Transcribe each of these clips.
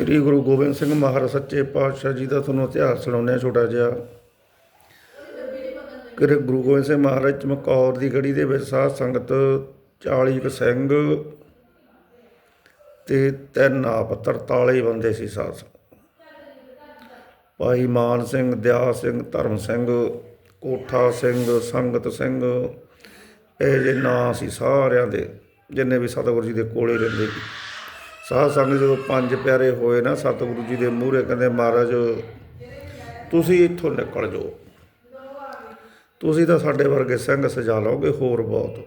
ਸ੍ਰੀ ਗੁਰੂ ਗੋਬਿੰਦ ਸਿੰਘ ਮਹਾਰਾਜ ਸੱਚੇ ਪਾਤਸ਼ਾਹ ਜੀ ਦਾ ਤੁਹਾਨੂੰ ਇਤਿਹਾਸ ਸੁਣਾਉਂਦੇ ਹਾਂ ਛੋਟਾ ਜਿਹਾ। ਕਿ ਗੁਰੂ ਗੋਬਿੰਦ ਸਿੰਘ ਮਹਾਰਾਜ ਚਮਕੌਰ ਦੀ ਗੜੀ ਦੇ ਵਿੱਚ ਸਾਧ ਸੰਗਤ 40 ਕੁ ਸਿੰਘ ਤੇ ਤਿੰਨ ਆਪ 43 ਬੰਦੇ ਸੀ ਸਾਧ ਸੰਗਤ। ਭਾਈ ਮਾਨ ਸਿੰਘ, ਦਿਆ ਸਿੰਘ, ਧਰਮ ਸਿੰਘ, ਕੋਠਾ ਸਿੰਘ, ਸੰਗਤ ਸਿੰਘ, ਇਹ ਜੇ ਨਾਂ ਸੀ ਸਾਰਿਆਂ ਦੇ, ਜਿੰਨੇ ਵੀ ਸਤਿਗੁਰੂ ਜੀ ਦੇ ਕੋਲੇ ਰਹਿੰਦੇ ਸੀ। ਸਾਧ ਸੰਗਤ ਜਦੋਂ ਪੰਜ ਪਿਆਰੇ ਹੋਏ ਨਾ, ਸਤਿਗੁਰੂ ਜੀ ਦੇ ਮੂਹਰੇ ਕਹਿੰਦੇ, ਮਹਾਰਾਜ, ਤੁਸੀਂ ਇੱਥੋਂ ਨਿਕਲ ਜਾਓ। ਤੁਸੀਂ ਤਾਂ ਸਾਡੇ ਵਰਗੇ ਸਿੰਘ ਸਜਾ ਲਓਗੇ, ਹੋਰ ਬਹੁਤ।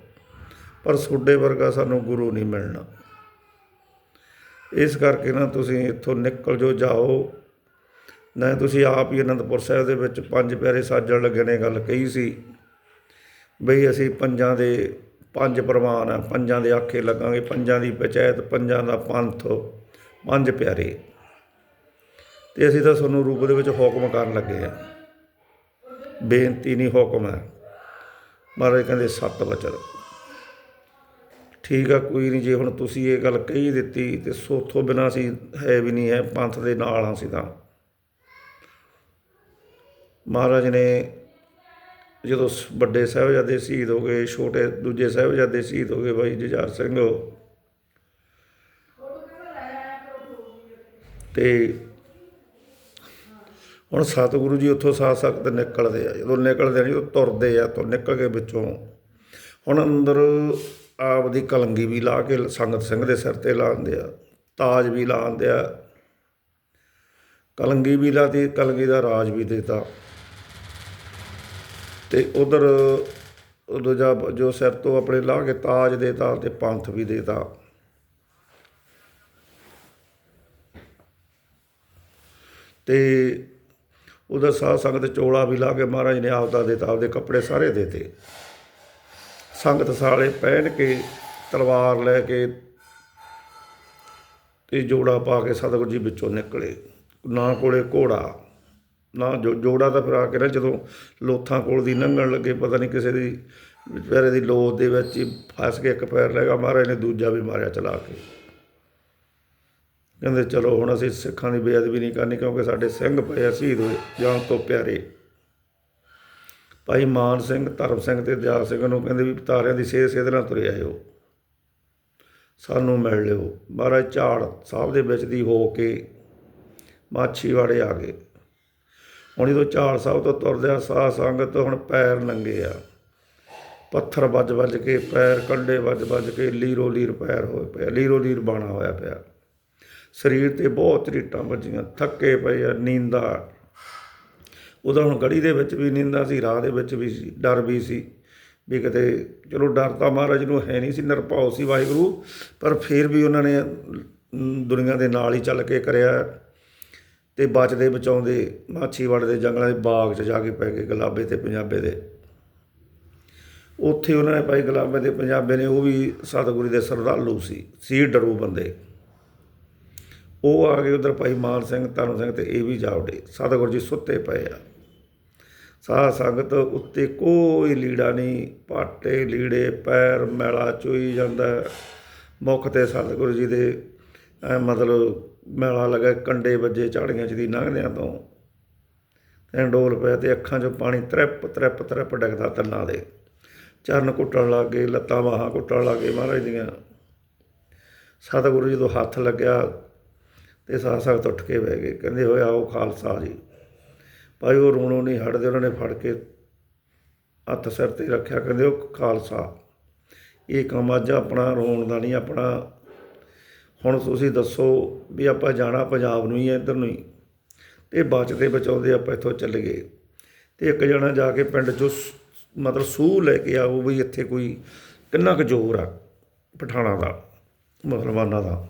ਪਰ ਤੁਹਾਡੇ ਵਰਗਾ ਸਾਨੂੰ ਗੁਰੂ ਨਹੀਂ ਮਿਲਣਾ। ਇਸ ਕਰਕੇ ਨਾ ਤੁਸੀਂ ਇੱਥੋਂ ਨਿਕਲ ਜੋ ਜਾਓ। ਨਾ ਤੁਸੀਂ ਆਪ ਹੀ ਅਨੰਦਪੁਰ ਸਾਹਿਬ ਦੇ ਵਿੱਚ ਪੰਜ ਪਿਆਰੇ ਸਾਜਣ ਲੱਗੇ ਨੇ ਗੱਲ ਕਹੀ ਸੀ, ਬਈ ਅਸੀਂ ਪੰਜਾਂ ਦੇ ਪੰਜ ਪ੍ਰਮਾਣ ਆ, ਪੰਜਾਂ ਦੇ ਆਖੇ ਲੱਗਾਂਗੇ, ਪੰਜਾਂ ਦੀ ਪੰਚਾਇਤ, ਪੰਜਾਂ ਦਾ ਪੰਥ, ਪੰਜ ਪਿਆਰੇ। ਤੇ ਅਸੀਂ ਤਾਂ ਤੁਹਾਨੂੰ ਰੂਪ ਦੇ ਵਿੱਚ ਹੁਕਮ ਕਰਨ ਲੱਗੇ ਆ। ਬੇਨਤੀ ਨਹੀਂ ਹੁਕਮ ਹੈ। ਮਹਾਰਾਜ ਕਹਿੰਦੇ, ਸੱਤ ਵਚਨ। ਠੀਕ ਆ, ਕੋਈ ਨਹੀਂ, ਜੇ ਹੁਣ ਤੁਸੀਂ ਇਹ ਗੱਲ ਕਹੀ ਦਿੱਤੀ, ਤੇ ਸੋਥੋਂ ਬਿਨਾਂ ਅਸੀਂ ਹੈ ਵੀ ਨਹੀਂ, ਹੈ ਪੰਥ ਦੇ ਨਾਲ ਹਾਂ ਅਸੀਂ ਤਾਂ। ਮਹਾਰਾਜ ਨੇ ਜਦੋਂ ਸ- ਵੱਡੇ ਸਾਹਿਬਜ਼ਾਦੇ ਸ਼ਹੀਦ ਹੋ ਗਏ, ਛੋਟੇ ਦੂਜੇ ਸਾਹਿਬਜ਼ਾਦੇ ਸ਼ਹੀਦ ਹੋ ਗਏ ਭਾਈ ਜੁਝਾਰ ਸਿੰਘ। ਤੇ ਹੁਣ ਸਤਿਗੁਰੂ ਜੀ ਉੱਥੋਂ ਸਾਧ ਸਖਤ ਨਿਕਲਦੇ ਆ, ਜਦੋਂ ਨਿਕਲਦੇ ਨਹੀਂ ਉਹ ਤੁਰਦੇ ਆ ਤੋਂ ਨਿਕਲ ਕੇ ਵਿੱਚੋਂ। ਹੁਣ ਅੰਦਰ ਆਪ ਦੀ ਕਲੰਗੀ ਵੀ ਲਾ ਕੇ ਸੰਗਤ ਸਿੰਘ ਦੇ ਸਿਰ ਤੇ ਲਾਉਂਦੇ ਆ, ਤਾਜ ਵੀ ਲਾਉਂਦੇ ਆ। ਕਲੰਗੀ ਵੀ ਲਾਤੀ, ਕਲੰਗੀ ਦਾ ਰਾਜ ਵੀ ਦਿੱਤਾ। ਤੇ ਉਧਰ ਦੂਜਾ ਜੋ ਸਿਰ ਤੋਂ ਆਪਣੇ ਲਾ ਕੇ ਤਾਜ ਦੇਤਾ ਤੇ ਪੰਥ ਵੀ ਦੇਤਾ। ਤੇ ਉਹਦਾ ਸਾਧ ਸੰਗਤ ਚੋਲਾ ਵੀ ਲਾ ਕੇ ਮਹਾਰਾਜ ਨੇ ਆਪਦਾ ਦਿੱਤਾ, ਆਪਦੇ ਕੱਪੜੇ ਸਾਰੇ ਦੇਤੇ। ਸੰਗਤ ਸਾਲੇ ਪਹਿਨ ਕੇ ਤਲਵਾਰ ਲੈ ਕੇ ਤੇ ਜੋੜਾ ਪਾ ਕੇ ਸਤਿਗੁਰੂ ਜੀ ਵਿੱਚੋਂ ਨਿਕਲੇ। ਨਾ ਕੋਲੇ ਘੋੜਾ। ਨਾ, ਜੋ, ਜੋੜਾ ਤਾਂ ਫਿਰ ਆ ਕੇ ਨਾ ਜਦੋਂ ਲੋਥਾਂ ਕੋਲ ਦੀ ਲੰਘਣ ਲੱਗੇ, ਪਤਾ ਨਹੀਂ ਕਿਸੇ ਦੀ ਵਿਚਾਰੇ ਦੀ ਲੋਥ ਦੇ ਵਿੱਚ ਹੀ ਫਸ ਕੇ ਇੱਕ ਪੈਰ ਲੈਗਾ ਮਹਾਰਾਜ ਨੇ ਦੂਜਾ ਵੀ ਮਾਰਿਆ ਚਲਾ ਕੇ। ਕਹਿੰਦੇ, ਚਲੋ ਹੁਣ ਅਸੀਂ ਸਿੱਖਾਂ ਦੀ ਬੇਅਦਬੀ ਨਹੀਂ ਕਰਨੀ, ਕਿਉਂਕਿ ਸਾਡੇ ਸਿੰਘ ਪਏ ਸ਼ਹੀਦ ਹੋਏ, ਜਾਨ ਤੋਂ ਪਿਆਰੇ। ਭਾਈ ਮਾਨ ਸਿੰਘ, ਧਰਮ ਸਿੰਘ ਤੇ ਦਿਆਲ ਸਿੰਘ ਨੂੰ ਕਹਿੰਦੇ ਵੀ, ਤਾਰਿਆਂ ਦੀ ਸੇਧ ਸੇਧ ਨਾਲ ਤੁਰੇ ਆਇਓ। ਸਾਨੂੰ ਮਿਲ ਲਿਓ। ਮਹਾਰਾਜ ਝਾੜ ਸਾਹਿਬ ਦੇ ਵਿੱਚ ਦੀ ਹੋ ਕੇ ਮਾਛੀਵਾੜੇ ਆ ਗਏ। ਹੁਣ ਜਦੋਂ ਝਾਲ ਸਾਹਿਬ ਤੋਂ ਤੁਰਦੇ ਆ ਸਾਧ ਸੰਗਤ ਹੁਣ ਪੈਰ ਨੰਗੇ ਆ। ਪੱਥਰ ਵੱਜ ਵੱਜ ਕੇ ਪੈਰ ਕੰਡੇ ਵੱਜ ਵੱਜ ਕੇ ਲੀਰੋ ਲੀਰ ਪੈਰ ਹੋਏ ਪਿਆ ਲੀਰੋ ਲੀਰ ਬਾਣਾ ਹੋਇਆ ਪਿਆ। ਸਰੀਰ ਤੇ ਬਹੁਤ ਰੀਟਾਂ ਵੱਜੀਆਂ ਥੱਕੇ ਪਏ ਆ ਨੀਂਦਾ। ਉਹਦਾ ਹੁਣ ਗੜੀ ਦੇ ਵਿੱਚ ਵੀ ਨੀਂਦਾ ਸੀ ਰਾਹ ਦੇ ਵਿੱਚ ਵੀ ਸੀ ਡਰ ਵੀ ਸੀ ਵੀ ਕਿਤੇ ਚਲੋ ਡਰ ਤਾਂ ਮਹਾਰਾਜ ਨੂੰ ਹੈ ਨਹੀਂ ਸੀ ਨਿਰਭਉ ਸੀ ਵਾਹਿਗੁਰੂ ਪਰ ਫਿਰ ਵੀ ਉਹਨਾਂ ਨੇ ਅਮ, ਦੁਨੀਆ ਦੇ ਨਾਲ ਹੀ ਚੱਲ ਕੇ ਕਰਿਆ। ਅਤੇ ਬਚਦੇ ਬਚਾਉਂਦੇ ਮਾਛੀਵਾੜੇ ਦੇ ਜੰਗਲਾਂ ਦੇ ਬਾਗ 'ਚ ਜਾ ਕੇ ਪੈ ਗਏ ਗੁਲਾਬੇ ਅਤੇ ਪੰਜਾਬੇ ਦੇ। ਉੱਥੇ ਉਹਨਾਂ ਨੇ ਭਾਈ ਗੁਲਾਬੇ ਦੇ ਪੰਜਾਬੇ ਨੇ, ਉਹ ਵੀ ਸਤਿਗੁਰੂ ਦੇ ਸਰਦਾਲੂ ਸੀ ਸੀ ਡਰੂ ਬੰਦੇ। ਉਹ ਆ ਗਏ ਉਧਰ ਭਾਈ ਮਾਨ ਸਿੰਘ ਧਰਮ ਸਿੰਘ ਤੇ ਇਹ ਵੀ ਜਾ ਜਾਵੜੇ ਸਤਿਗੁਰੂ ਜੀ ਸੁੱਤੇ ਪਏ ਆ। ਸਾਧ ਸੰਗਤ ਉੱਤੇ ਕੋਈ ਲੀੜਾ ਨਹੀਂ, ਪਾਟੇ ਲੀੜੇ, ਪੈਰ ਮੈਲਾ ਚੋਈ ਜਾਂਦਾ। ਹੈ। ਮੁੱਖ ਤੇ ਸਤਿਗੁਰੂ ਜੀ ਦੇ ਮਤਲਬ ਮੈਲਾ ਲੱਗਾ ਕੰਡੇ ਵੱਜੇ ਝਾੜੀਆਂ ਚ ਦੀ ਲੰਘਦਿਆਂ ਤੋਂ। ਤੇ ਡੋਲ ਪਿਆ ਤੇ ਅੱਖਾਂ 'ਚੋਂ ਪਾਣੀ ਤ੍ਰਿਪ ਤ੍ਰਿਪ ਤ੍ਰਿਪ ਡਿੱਗਦਾ ਤੰਨਾਂ ਦੇ। ਚਰਨ ਕੁੱਟਣ ਲੱਗ ਗਏ, ਲੱਤਾਂ ਬਾਹਾਂ ਕੁੱਟਣ ਲੱਗ ਗਏ ਮਹਾਰਾਜ ਦੀਆਂ। ਸਤਿਗੁਰੂ ਜੀ ਤੋਂ ਹੱਥ ਲੱਗਿਆ ਤੇ ਸਾਹ ਸੰਗਤ ਉੱਠ ਕੇ ਬਹਿ ਗਏ, ਕਹਿੰਦੇ ਹੋਇਆ ਉਹ ਖਾਲਸਾ ਜੀ। ਭਾਈ ਉਹ ਰੋਣੋਂ ਨਹੀਂ ਹਟਦੇ, ਉਹਨਾਂ ਨੇ ਫੜ ਕੇ ਹੱਥ ਸਿਰ ਤੇ ਰੱਖਿਆ, ਕਹਿੰਦੇ ਉਹ ਖਾਲਸਾ। ਇਹ ਕੰਮ ਅੱਜ ਆਪਣਾ, ਰੋਣ ਦਾ ਨਹੀਂ ਆਪਣਾ। ਹੁਣ ਤੁਸੀਂ ਦੱਸੋ ਵੀ ਆਪਾਂ ਜਾਣਾ ਪੰਜਾਬ ਨੂੰ ਹੀ ਹੈ, ਇੱਧਰ ਨੂੰ ਹੀ। ਤੇ ਬਚਦੇ ਬਚਾਉਂਦੇ ਆਪਾਂ ਇੱਥੋਂ ਚੱਲ ਗਏ। ਤੇ ਇੱਕ ਜਣਾ ਜਾ ਕੇ ਪਿੰਡ ਚੋਂ ਮਤਲਬ ਸੂਹ ਲੈ ਕੇ ਆਓ ਵੀ ਇੱਥੇ ਕੋਈ ਕਿੰਨਾ ਕੁ ਜ਼ੋਰ ਆ, ਪਠਾਣਾ ਦਾ, ਮੁਸਲਮਾਨਾਂ ਦਾ।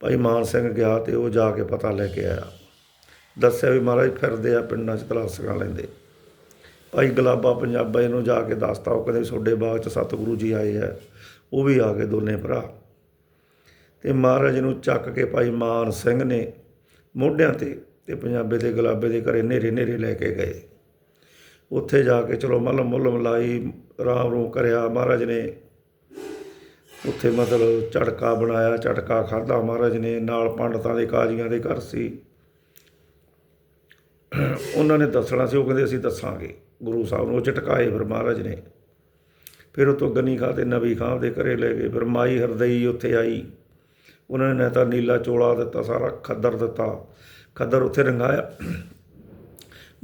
ਭਾਈ ਮਾਨ ਸਿੰਘ ਗਿਆ ਤੇ ਉਹ ਜਾ ਕੇ ਪਤਾ ਲੈ ਕੇ ਆਇਆ। ਦੱਸਿਆ ਵੀ ਮਹਾਰਾਜ ਫਿਰਦੇ ਆ ਪਿੰਡਾਂ 'ਚ ਤਲਾਸ਼ਾਂ ਲੈਂਦੇ। ਭਾਈ ਗਲਾਬਾ ਪੰਜਾਬਾ ਇਹਨੂੰ ਜਾ ਕੇ ਦੱਸਤਾ, ਉਹ ਕਹਿੰਦੇ ਤੁਹਾਡੇ ਬਾਗ 'ਚ ਸਤਿਗੁਰੂ ਜੀ ਆਏ ਆ, ਉਹ ਵੀ ਆ ਕੇ ਦੋਨੇ ਭਰਾ। ਤੇ ਮਹਾਰਾਜ ਨੂੰ ਚੱਕ ਕੇ ਭਾਈ ਮਾਨ ਸਿੰਘ ਨੇ ਮੋਢਿਆਂ ਤੇ ਤੇ ਪੰਜਾਬੇ ਦੇ ਗੁਲਾਬੇ ਦੇ ਘਰੇ ਨੇਰੇ ਨੇਰੇ ਲੈ ਕੇ ਗਏ। ਉੱਥੇ ਜਾ ਕੇ ਚਲੋ ਮਲਮ ਮੁੱਲਮ ਲਾਈ, ਰਾਮ ਰੂ ਕਰਿਆ, ਮਹਾਰਾਜ ਨੇ ਉੱਥੇ ਮਤਲਬ ਝਟਕਾ ਬਣਾਇਆ, ਝਟਕਾ ਖਾਧਾ, ਮਹਾਰਾਜ ਨੇ, ਨਾਲ ਪੰਡਤਾਂ ਦੇ ਕਾਜ਼ੀਆਂ ਦੇ ਘਰ ਸੀ। ਉਹਨਾਂ ਨੇ ਦੱਸਣਾ ਸੀ, ਉਹ ਕਹਿੰਦੇ ਅਸੀਂ ਦੱਸਾਂਗੇ। ਗੁਰੂ ਸਾਹਿਬ ਨੂੰ ਉਹ ਝਟਕਾਏ ਫਿਰ ਮਹਾਰਾਜ ਨੇ। ਫਿਰ ਉਹ ਤੋਂ ਗਨੀ ਖਾਂ ਤੇ ਨਬੀ ਖਾਂ ਦੇ ਘਰੇ ਲੈ ਗਏ, ਫਿਰ ਮਾਈ ਹਰਦਈ ਉੱਥੇ ਆਈ। ਉਹਨਾਂ ਨੇ ਤਾਂ ਨੀਲਾ ਚੋਲਾ ਦਿੱਤਾ, ਸਾਰਾ ਖੱਦਰ ਦਿੱਤਾ। ਖੱਦਰ ਉੱਥੇ ਰੰਗਾਇਆ।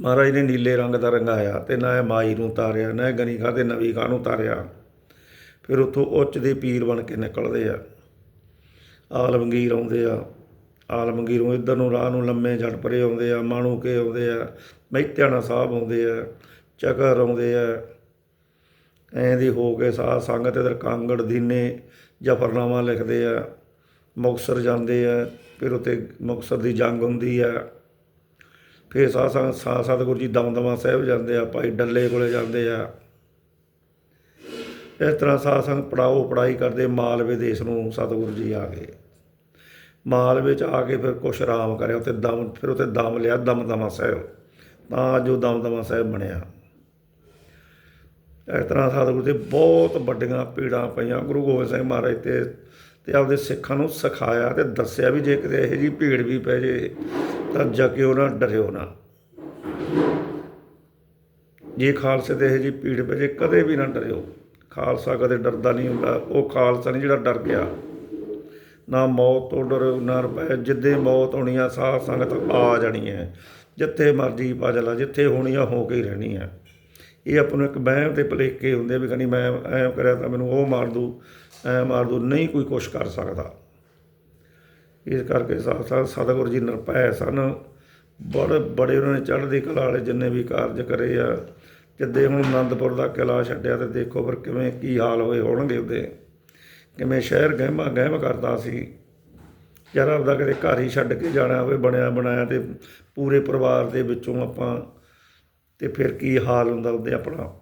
ਮਹਾਰਾਜ ਨੇ ਨੀਲੇ ਰੰਗ ਦਾ ਰੰਗਾਇਆ ਤੇ ਨਾ ਇਹ ਮਾਈ ਨੂੰ ਤਾਰਿਆ, ਨਾ ਇਹ ਗਨੀ ਖਾਂ ਤੇ ਨਬੀ ਖਾਂ ਨੂੰ ਤਾਰਿਆ। ਫਿਰ ਉੱਥੋਂ ਉੱਚ ਦੇ ਪੀਰ ਬਣ ਕੇ ਨਿਕਲਦੇ ਆ। ਆਲਮਗੀਰ ਆਉਂਦੇ ਆ। ਆਲਮਗੀਰੋਂ ਇੱਧਰ ਨੂੰ, ਰਾਹ ਨੂੰ ਲੰਮੇ ਜੱਟ ਪਰੇ ਆਉਂਦੇ ਆ, ਮਾਣੂ ਕੇ ਆਉਂਦੇ ਆ, ਮਹਿਤਿਆਣਾ ਸਾਹਿਬ ਆਉਂਦੇ ਆ, ਚਕਰ ਆਉਂਦੇ ਆ। ਐਂ ਦੀ ਹੋ ਕੇ ਸਾਧ ਸੰਗਤ ਇਧਰ ਕਾਂਗੜ, ਦੀਨੇ ਜਫਰਨਾਮਾ ਲਿਖਦੇ ਆ। ਮੁਕਤਸਰ ਜਾਂਦੇ ਆ, ਫਿਰ ਉੱਥੇ ਮੁਕਤਸਰ ਦੀ ਜੰਗ ਹੁੰਦੀ ਆ। ਫਿਰ ਸਾਧ ਸੰਗਤ ਸਤਿਗੁਰੂ ਜੀ ਦਮਦਮਾ ਸਾਹਿਬ ਜਾਂਦੇ ਆ, ਭਾਈ ਡੱਲੇ ਕੋਲੇ ਜਾਂਦੇ ਆ। ਇਸ ਤਰ੍ਹਾਂ ਸਾਧ ਸੰਗਤ ਪੜਾਓ ਪੜਾਈ ਕਰਦੇ ਮਾਲਵੇ ਦੇਸ਼ ਨੂੰ ਸਤਿਗੁਰੂ ਜੀ ਆ ਗਏ। ਮਾਲਵੇ ਚ ਆ ਕੇ ਫਿਰ ਕੁਛ ਆਰਾਮ ਕਰਿਆ, ਉੱਥੇ ਦਮ, ਫਿਰ ਉੱਥੇ ਦਮ ਲਿਆ ਦਮਦਮਾ ਸਾਹਿਬ। ਤਾਂ ਜੋ ਦਮਦਮਾ ਸਾਹਿਬ ਬਣਿਆ। ਇਸ ਤਰ੍ਹਾਂ ਸਤਿਗੁਰੂ ਦੇ ਬਹੁਤ ਵੱਡੀਆਂ ਪੀੜਾਂ ਪਈਆਂ। ਗੁਰੂ ਗੋਬਿੰਦ ਸਿੰਘ ਮਹਾਰਾਜ ਤੇ ਤੇ ਆਪਦੇ ਸਿੱਖਾਂ ਨੂੰ ਸਿਖਾਇਆ ਤੇ ਦੱਸਿਆ ਵੀ ਜੇ ਕਿਤੇ ਇਹੋ ਜੀ ਭੀੜ ਵੀ ਪੈ ਜੇ, ਤਾਂ ਜਕਿਓ ਨਾ ਡਰਿਓ ਨਾ। ਜੇ ਖਾਲਸੇ ਤੇ ਇਹੋ ਜੀ ਭੀੜ ਪੈ ਜੇ, ਕਦੇ ਵੀ ਨਾ ਡਰਿਓ। ਖਾਲਸਾ ਕਦੇ ਡਰਦਾ ਨਹੀਂ ਹੁੰਦਾ। ਉਹ ਖਾਲਸਾ ਨਹੀਂ ਜਿਹੜਾ ਡਰ ਗਿਆ। ਨਾ ਮੌਤ ਤੋਂ ਡਰਿਓ ਨਾ ਰੁਪਏ। ਜਿੱਦੇ ਮੌਤ ਹੋਣੀ ਆ, ਸਾਧ ਸੰਗਤ ਆ ਜਾਣੀ ਹੈ। ਜਿੱਥੇ ਮਰਜ਼ੀ ਪਜਲਾ ਜਿੱਥੇ ਹੋਣੀ ਆ, ਹੋ ਕੇ ਹੀ ਰਹਿਣੀ ਆ। ਇਹ ਆਪਾਂ ਨੂੰ ਇੱਕ ਵਹਿਮ ਤੇ ਭੁਲੇਖੇ ਹੁੰਦੇ ਵੀ ਕਹਿੰਦੀ ਮੈਂ ਐਂ ਕਰਿਆ ਤਾਂ ਮੈਨੂੰ ਉਹ ਮਾਰ ਦੂ, ਐ ਮਾਰ ਦੂ, ਨਹੀਂ ਕੋਈ ਕੁਛ ਕਰ ਸਕਦਾ। ਇਸ ਕਰਕੇ ਸਾ- ਸਤਿਗੁਰੂ ਜੀ ਨਿਰਭੈ ਸਨ। ਬੜੇ ਬੜੇ ਉਹਨਾਂ ਨੇ ਚੜ੍ਹਦੀ ਕਲਾ ਵਾਲੇ ਜਿੰਨੇ ਵੀ ਕਾਰਜ ਕਰੇ ਆ। ਜਿੱਦੇ ਹੁਣ ਆਨੰਦਪੁਰ ਦਾ ਕਿਲਾ ਛੱਡਿਆ ਤੇ ਦੇਖੋ ਫਿਰ ਕਿਵੇਂ ਕੀ ਹਾਲ ਹੋਏ ਹੋਣਗੇ ਉਹਦੇ। ਕਿਵੇਂ ਸ਼ਹਿਰ ਗਹਿਮਾ ਗਹਿਮ ਕਰਦਾ ਸੀ। ਯਾਰ ਆਪਦਾ ਕਿਤੇ ਘਰ ਹੀ ਛੱਡ ਕੇ ਜਾਣਾ ਹੋਵੇ ਬਣਿਆ ਬਣਾਇਆ ਤੇ ਪੂਰੇ ਪਰਿਵਾਰ ਦੇ ਵਿੱਚੋਂ ਆਪਾਂ ਤੇ ਫਿਰ ਕੀ ਹਾਲ ਹੁੰਦਾ ਉਹਦੇ ਆਪਣਾ।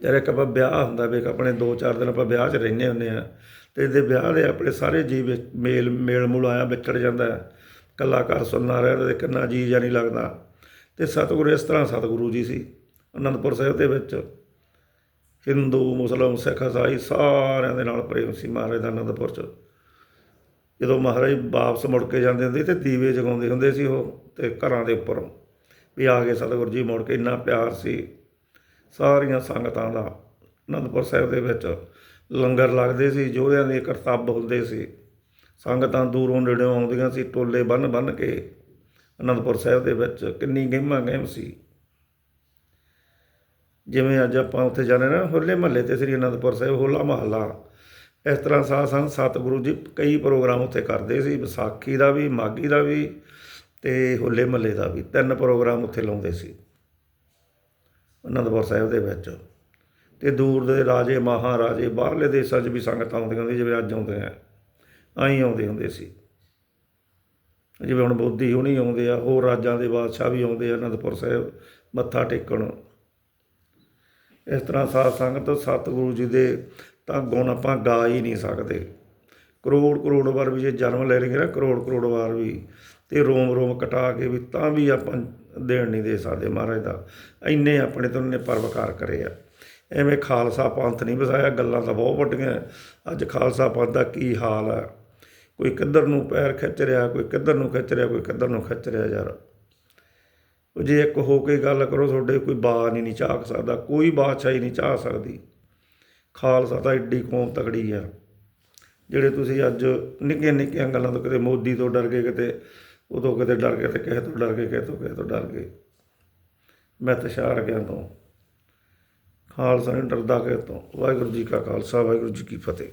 ਜਦੋਂ ਇੱਕ ਆਪਾਂ ਵਿਆਹ ਹੁੰਦਾ ਵੇਖ ਆਪਣੇ 2-4 ਦਿਨ ਆਪਾਂ ਵਿਆਹ 'ਚ ਰਹਿੰਦੇ ਹੁੰਦੇ ਆ ਤੇ ਇਹਦੇ ਵਿਆਹ ਦੇ ਆਪਣੇ ਸਾਰੇ ਜੀਵ ਮੇਲ ਮੇਲ ਮੂਲ ਆਇਆ ਵਿਚੜ ਜਾਂਦਾ ਹੈ। ਘਰ ਸੁਣਨਾ ਰਹਿੰਦਾ ਤੇ ਕਿੰਨਾ ਜੀ ਜਾਂ ਨਹੀਂ ਲੱਗਦਾ। ਤੇ ਸਤਿਗੁਰੂ ਇਸ ਤਰ੍ਹਾਂ ਸਤਿਗੁਰੂ ਜੀ ਸੀ, ਅਨੰਦਪੁਰ ਸਾਹਿਬ ਦੇ ਵਿੱਚ। ਹਿੰਦੂ, ਮੁਸਲਮਾਨ, ਸਿੱਖ ਇਸਾਈ ਸਾਰਿਆਂ ਦੇ ਨਾਲ ਪ੍ਰੇਮ ਸੀ ਮਹਾਰਾਜ ਦਾ ਅਨੰਦਪੁਰ 'ਚ। ਜਦੋਂ ਮਹਾਰਾਜ ਵਾਪਸ ਮੁੜ ਕੇ ਜਾਂਦੇ ਹੁੰਦੇ ਤੇ ਦੀਵੇ ਜਗਾਉਂਦੇ ਹੁੰਦੇ ਸੀ ਉਹ, ਤੇ ਘਰਾਂ ਦੇ ਉੱਪਰ। ਵੀ ਆ ਗਏ ਸਤਿਗੁਰੂ ਜੀ ਮੁੜ ਕੇ ਇੰਨਾ ਪਿਆਰ ਸੀ। ਸਾਰੀਆਂ ਸੰਗਤਾਂ ਦਾ ਅਨੰਦਪੁਰ ਸਾਹਿਬ ਦੇ ਵਿੱਚ ਲੰਗਰ ਲੱਗਦੇ ਸੀ ਯੋਧਿਆਂ ਦੇ ਕਰਤੱਵ ਹੁੰਦੇ ਸੀ। ਸੰਗਤਾਂ ਦੂਰੋਂ ਨੇੜਿਓਂ ਆਉਂਦੀਆਂ ਸੀ, ਟੋਲੇ ਬੰਨ ਬੰਨ ਕੇ ਅਨੰਦਪੁਰ ਸਾਹਿਬ ਦੇ ਵਿੱਚ ਕਿੰਨੀ ਗਹਿਮਾ ਗਹਿਮ ਸੀ। ਜਿਵੇਂ ਅੱਜ ਆਪਾਂ ਉੱਥੇ ਜਾਂਦੇ ਨਾ ਹੋਲੇ ਮਹੱਲੇ ਤੇ ਸ੍ਰੀ ਅਨੰਦਪੁਰ ਸਾਹਿਬ, ਹੋਲਾ ਮਹੱਲਾ। ਇਸ ਤਰ੍ਹਾਂ ਸਾਧ ਸੰਗਤ, ਸਤਿਗੁਰੂ ਜੀ ਕਈ ਪ੍ਰੋਗਰਾਮ ਉੱਥੇ ਕਰਦੇ ਸੀ, ਵਿਸਾਖੀ ਦਾ ਵੀ, ਮਾਘੀ ਦਾ ਵੀ ਤੇ ਹੋਲੇ ਮਹੱਲੇ ਦਾ ਵੀ ਤਿੰਨ ਪ੍ਰੋਗਰਾਮ ਉੱਥੇ ਲਾਉਂਦੇ ਸੀ ਅਨੰਦਪੁਰ ਸਾਹਿਬ ਦੇ ਵਿੱਚ। ਤੇ ਦੂਰ ਦੇ ਰਾਜੇ, ਮਹਾਰਾਜੇ, ਬਾਹਰਲੇ ਦੇਸ਼ਾਂ 'ਚ ਵੀ ਸੰਗਤਾਂ ਆਉਂਦੀਆਂ ਹੁੰਦੀਆਂ ਜਿਵੇਂ ਅੱਜ ਆਉਂਦੇ ਆ। ਆਈ ਆਉਂਦੇ ਹੁੰਦੇ ਸੀ। ਜਿਵੇਂ ਹੁਣ ਬੋਧੀ ਹੁਣੀ ਆਉਂਦੇ ਆ, ਹੋਰ ਰਾਜਾਂ ਦੇ ਬਾਦਸ਼ਾਹ ਵੀ ਆਉਂਦੇ ਆ, ਅਨੰਦਪੁਰ ਸਾਹਿਬ, ਮੱਥਾ ਟੇਕਣ। ਇਸ ਤਰ੍ਹਾਂ ਸਾਧ ਸੰਗਤ, ਸਤਿਗੁਰੂ ਜੀ ਦੇ ਤਾਂ ਗੁਣ ਆਪਾਂ ਗਾ ਹੀ ਨਹੀਂ ਸਕਦੇ। ਕਰੋੜ ਕਰੋੜ ਵਾਰ ਵੀ ਜੇ ਜਨਮ ਲੈ ਲਈਏ ਨਾ ਕਰੋੜ ਕਰੋੜ ਵਾਰ ਵੀ ਅਤੇ ਰੋਮ ਰੋਮ ਕਟਾ ਕੇ ਵੀ ਤਾਂ ਵੀ ਆਪਾਂ ਦੇਣ ਨਹੀਂ ਦੇ ਸਕਦੇ ਮਹਾਰਾਜ ਦਾ। ਇੰਨੇ ਆਪਣੇ ਤੋਂ ਨੇ ਪਰਵਕਾਰ ਕਰੇ ਆ। ਐਵੇਂ ਖਾਲਸਾ ਪੰਥ ਨਹੀਂ ਵਸਾਇਆ, ਗੱਲਾਂ ਤਾਂ ਬਹੁਤ ਵੱਡੀਆਂ। ਅੱਜ ਖਾਲਸਾ ਪੰਥ ਦਾ ਕੀ ਹਾਲ ਹੈ ਕੋਈ ਕਿੱਧਰ ਨੂੰ ਪੈਰ ਖਿੱਚ ਰਿਹਾ, ਕੋਈ ਕਿੱਧਰ ਨੂੰ ਖਿੱਚ ਰਿਹਾ, ਕੋਈ ਕਿੱਧਰ ਨੂੰ ਖਿੱਚ ਰਿਹਾ ਯਾਰ। ਉਹ ਜੇ ਇੱਕ ਹੋ ਕੇ ਗੱਲ ਕਰੋ, ਤੁਹਾਡੇ ਕੋਈ ਬਾਤ ਨਹੀਂ ਚਾਹ ਸਕਦਾ, ਕੋਈ ਬਾਦਸ਼ਾਹੀ ਨਹੀਂ ਚਾਹ ਸਕਦੀ। ਖਾਲਸਾ ਤਾਂ ਏਡੀ ਕੌਮ ਤਕੜੀ ਆ, ਜਿਹੜੇ ਤੁਸੀਂ ਅੱਜ ਨਿੱਕੀਆਂ ਨਿੱਕੀਆਂ ਗੱਲਾਂ ਤੋਂ ਕਿਤੇ ਮੋਦੀ ਤੋਂ ਡਰ ਗਏ, ਕਿਤੇ ਉਦੋਂ ਕਿਤੇ ਡਰ ਗਏ ਤੇ ਕਿਸੇ ਤੋਂ ਡਰ ਗਏ, ਕਿਸੇ ਤੋਂ ਕਿਸੇ ਤੋਂ ਡਰ ਗਏ। ਮੈਂ ਤਸ਼ਾਰ ਸ਼ਾਰ ਗਿਆ ਤੋਂ। ਖਾਲਸਾ ਨਹੀਂ ਡਰਦਾ ਕਿਸੇ ਤੋਂ। ਵਾਹਿਗੁਰੂ ਜੀ ਕਾ ਖਾਲਸਾ, ਵਾਹਿਗੁਰੂ ਜੀ ਕੀ ਫਤਿਹ।